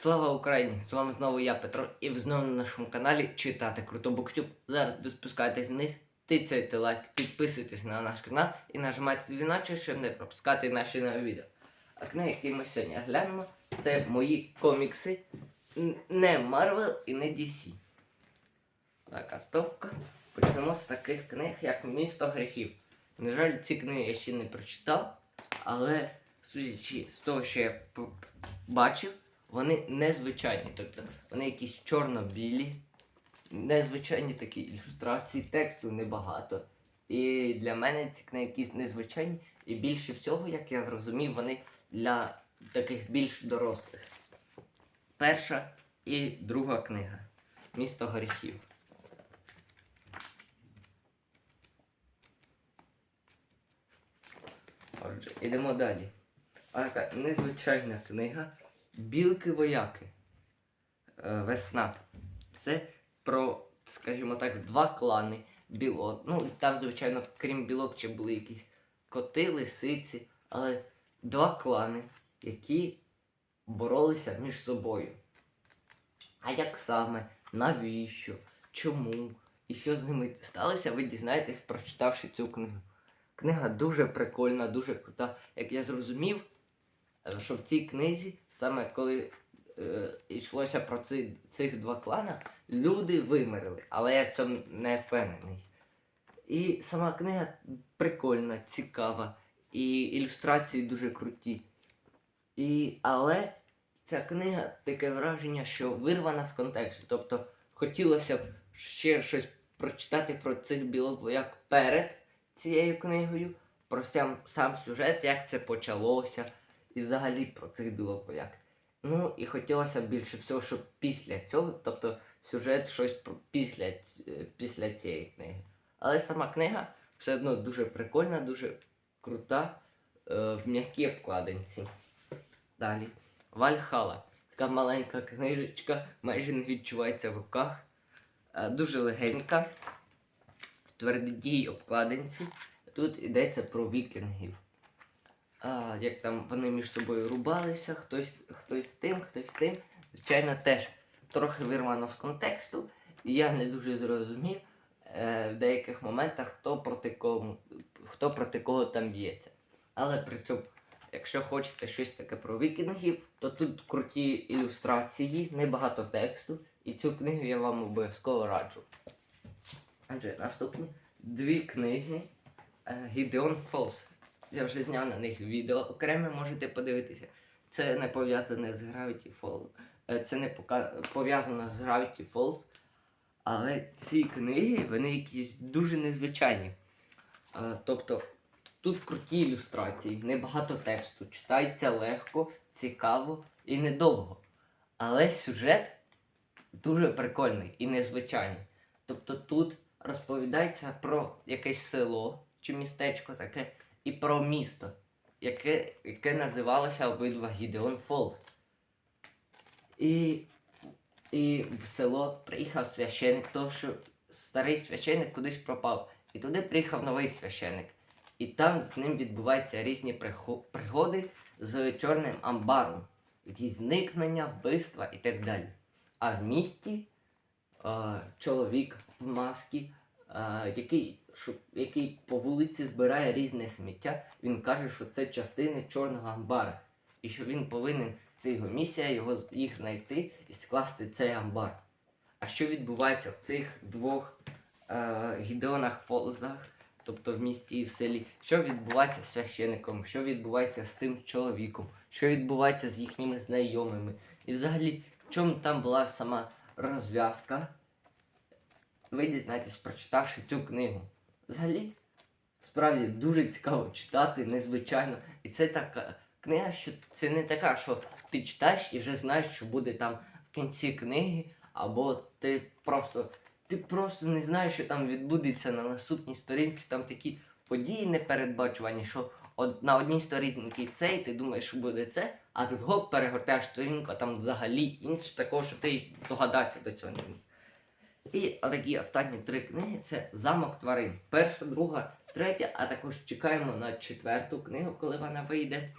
Слава Україні! З вами знову я, Петро, і ви знову на нашому каналі читати Круто Буктюб. Зараз ви спускаєтесь вниз, тицяйте лайк, підписуйтесь на наш канал і нажимайте дзвіночок, щоб не пропускати наші нові відео. А книги, які ми сьогодні глянемо, це мої комікси. Не Marvel і не DC. Така стовка. Почнемо з таких книг, як Місто гріхів. На жаль, ці книги я ще не прочитав, але судячи з того, що я бачив, вони незвичайні. Тобто вони якісь чорно-білі, незвичайні такі ілюстрації, тексту небагато. І для мене ці книги якісь незвичайні. І більше всього, як я зрозумів, вони для таких більш дорослих. Перша і друга книга Місто гріхів. Отже, ідемо далі. А така незвичайна книга Білки-вояки. Е, Весна. Це про, скажімо так, два клани білок. Ну, там, звичайно, крім білок, ще були якісь коти, лисиці, але два клани, які боролися між собою. А як саме, навіщо, чому і що з ними сталося, ви дізнаєтесь, прочитавши цю книгу. Книга дуже прикольна, дуже крута. Як я зрозумів, що в цій книзі, саме коли е, йшлося про ці, цих два клана, люди вимерли, але я в цьому не впевнений. І сама книга прикольна, цікава, і ілюстрації дуже круті. І, але ця книга таке враження, що вирвана з контексту. Тобто хотілося б ще щось прочитати про цих білок вояк перед цією книгою, про сам, сам сюжет, як це почалося, і взагалі про цих білок. Ну і хотілося більше всього, щоб після цього, тобто сюжет щось про після, е, після цієї книги. Але сама книга все одно дуже прикольна, дуже крута, е, в м'якій обкладинці. Далі. Вальхала. Така маленька книжечка, майже не відчувається в руках. Е, Дуже легенька. В твердій обкладинці. Тут йдеться про вікінгів. А, як там вони між собою рубалися, хтось, хтось з тим, хтось з тим. Звичайно, теж трохи вирвано з контексту. І я не дуже зрозумів е, в деяких моментах, хто проти кого, хто проти кого там б'ється. Але при цьому, якщо хочете щось таке про вікінгів, то тут круті ілюстрації, небагато тексту, і цю книгу я вам обов'язково раджу. Отже, наступні дві книги е, Гідеон Фолс. Я вже зняв на них відео окреме, можете подивитися. Це не пов'язане з Gravity Falls. Е, Це не пов'язано з Gravity Falls. Але ці книги, вони якісь дуже незвичайні. Е, Тобто тут круті ілюстрації, небагато тексту, читається легко, цікаво і недовго. Але сюжет дуже прикольний і незвичайний. Тобто тут розповідається про якесь село чи містечко таке, і про місто, яке, яке називалося обидва Гідеон Фолз. І, і в село приїхав священик, тому що старий священик кудись пропав. І туди приїхав новий священик. І там з ним відбуваються різні пригоди з чорним амбаром, якісь зникнення, вбивства і так далі. А в місті е, чоловік в масці, який, що, який по вулиці збирає різне сміття, він каже, що це частини чорного амбара. І що він повинен, це його місія, його, їх знайти і скласти цей амбар. А що відбувається в цих двох е, Гідеонах Фолзах, тобто в місті і в селі, що відбувається з священником, що відбувається з цим чоловіком, що відбувається з їхніми знайомими. І взагалі, в чому там була сама розв'язка, ви дізнаєтесь, прочитавши цю книгу. Взагалі, справді дуже цікаво читати, незвичайно. І це така книга, що це не така, що ти читаєш і вже знаєш, що буде там в кінці книги, або ти просто. Ти просто не знаєш, що там відбудеться на наступній сторінці. Там такі події непередбачувані, що на одній сторінці це, і ти думаєш, що буде це, а тут гоп, перегортаєш сторінку, а там взагалі інше такого, що ти догадатися до цього не міг. І такі останні три книги це Замок тварин. Перша, друга, третя, а також чекаємо на четверту книгу, коли вона вийде.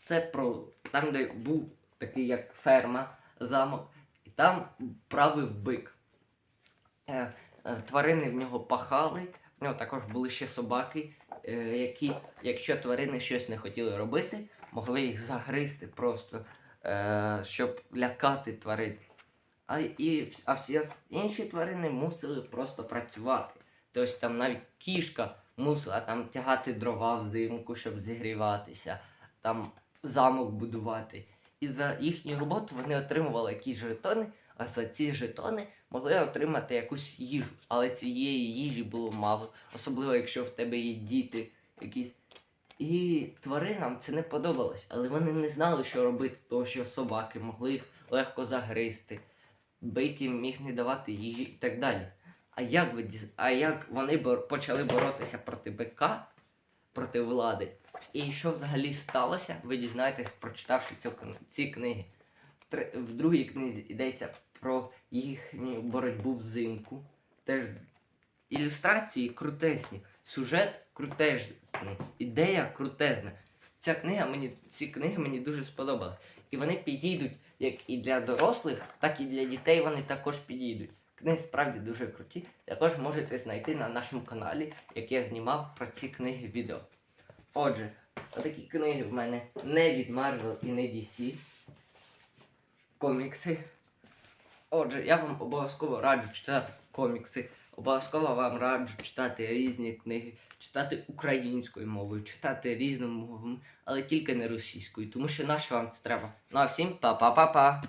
Це про там, де був такий як ферма, замок, і там правив бик. Е, е, тварини в нього пахали, в нього також були ще собаки, е, які, якщо тварини щось не хотіли робити, могли їх загризти просто, щоб лякати тварин. А, і, а всі інші тварини мусили просто працювати. Тобто там навіть кішка мусила там тягати дрова взимку, щоб зігріватися, там замок будувати. І за їхню роботу вони отримували якісь жетони, а за ці жетони могли отримати якусь їжу. Але цієї їжі було мало, особливо якщо в тебе є діти якісь. І тваринам це не подобалось, але вони не знали, що робити, тому що собаки могли їх легко загризти, бики міг не давати їжі і так далі. А як, ви, а як вони почали боротися проти бика, проти влади? І що взагалі сталося, ви дізнаєтесь, прочитавши цю, ці книги. В другій книзі йдеться про їхню боротьбу взимку. Теж ілюстрації крутесні, сюжет крутезний, ідея крутезна. Ця книга мені, ці книги мені дуже сподобались. І вони підійдуть як і для дорослих, так і для дітей вони також підійдуть. Книги справді дуже круті. Також можете знайти на нашому каналі, як я знімав про ці книги відео. Отже, отакі книги в мене не від Marvel і не DC. Комікси. Отже, я вам обов'язково раджу читати комікси. Обов'язково вам раджу читати різні книги, читати українською мовою, читати різними мовами, але тільки не російською, тому що нащо вам це треба. Ну а всім па-па-па-па!